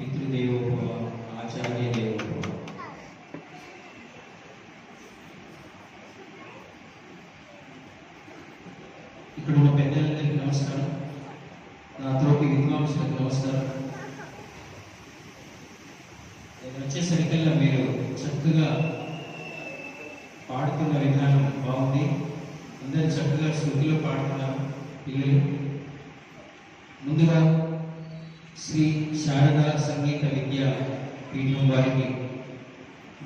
పితృదేవోభవ ఆచార్య దేవోభవ ఇక్కడ ఉన్న పెద్దలందరికీ నమస్కారం. నా తోటి విద్వాంసులకు నమస్కారం. నేను వచ్చేసరికల్లా మీరు చక్కగా పాడుతున్న విధానం బాగుంది. అందరు చక్కగా శృతిలో పాడుతున్నారు పిల్లలు. ముందుగా శ్రీ సంగీత విద్యా పీఠం వారికి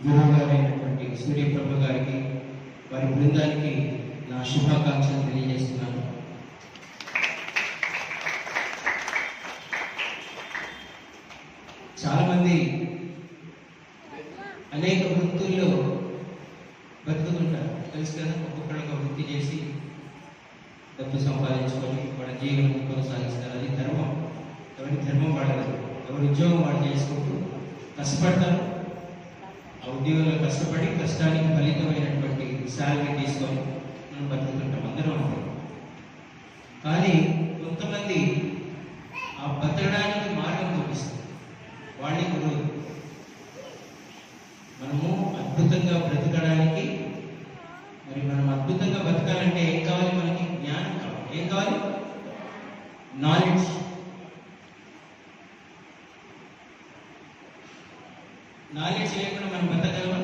గురువు గారైనటువంటి సూర్యప్రభ గారికి వారి బృందానికి నా శుభాకాంక్షలు తెలియజేస్తున్నాను. చాలామంది అనేక వృత్తుల్లో బతుకుతుంటారు. తెలుసు కదా ఒక్కొక్కరు వృత్తి చేసి డబ్బు సంపాదించుకొని వాళ్ళ జీవనం కొనసాగిస్తారు. అది ధర్మం ఎవరి ధర్మం వాడదు ఎవరి ఉద్యోగం వాడు చేసుకుంటూ కష్టపడతాను ఆ ఉద్యోగంలో కష్టపడి కష్టానికి ఫలితమైనటువంటి శాలరీ తీసుకొని మనం బతుకుతుంటాం. అందరం అంతే. కానీ కొంతమంది ఆ బతకడానికి మార్గం చూపిస్తారు. వాళ్ళే గురువు మనము అద్భుతంగా బ్రతకడానికి నాలెడ్జ్ లేకుండా మనం బతకగలమా?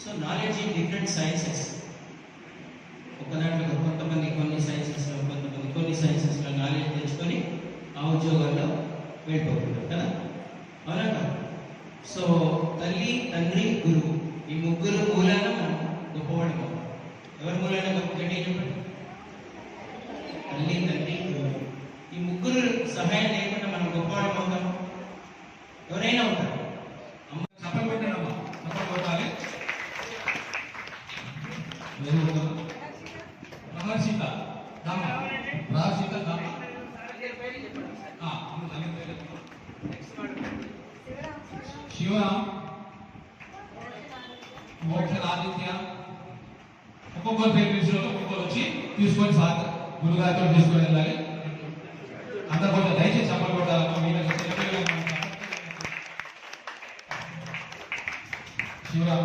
So knowledge in different sciences ఒక దాంట్లో కొంతమంది కొన్ని సైన్సెస్లో కొంతమంది కొన్ని సైన్సెస్లో నాలెడ్జ్ తెచ్చుకొని ఆ ఉద్యోగాల్లో వెళ్ళిపోతున్నారు కదా? అవునా సో తల్లి తండ్రి గురువు. ఈ ముగ్గురు మూలాన మనం గొప్పవాడి ఎవరి మూలాన గొప్ప చెప్పండి? తల్లి తండ్రి గురువు. ఈ ముగ్గురు సహాయం లేకుండా మనం గొప్పవాడి అవుతాం ఎవరైనా ఉంటారు అమ్మ చప్పలు కొట్టానమ్మా చప్పలు కొట్టాలి వెలుగుతా మహర్షిత దామ రాశిత దామ ఆ, అవును, అలాగే పేరు చెప్పు. శివరాం. మోక్షరాదిత్య ఒక్కొక్కరు పేరు పిలిచిన ఒక్కొక్కరు వచ్చి తీసుకొని సార్ గురుగారితో తీసుకొని వెళ్ళాలి. అందరు కొంచెం దయచేసి చప్పలు కొట్టాలమ్మా మీరు చిన్నపిల్లలు ఉన్నారు. శివరాం.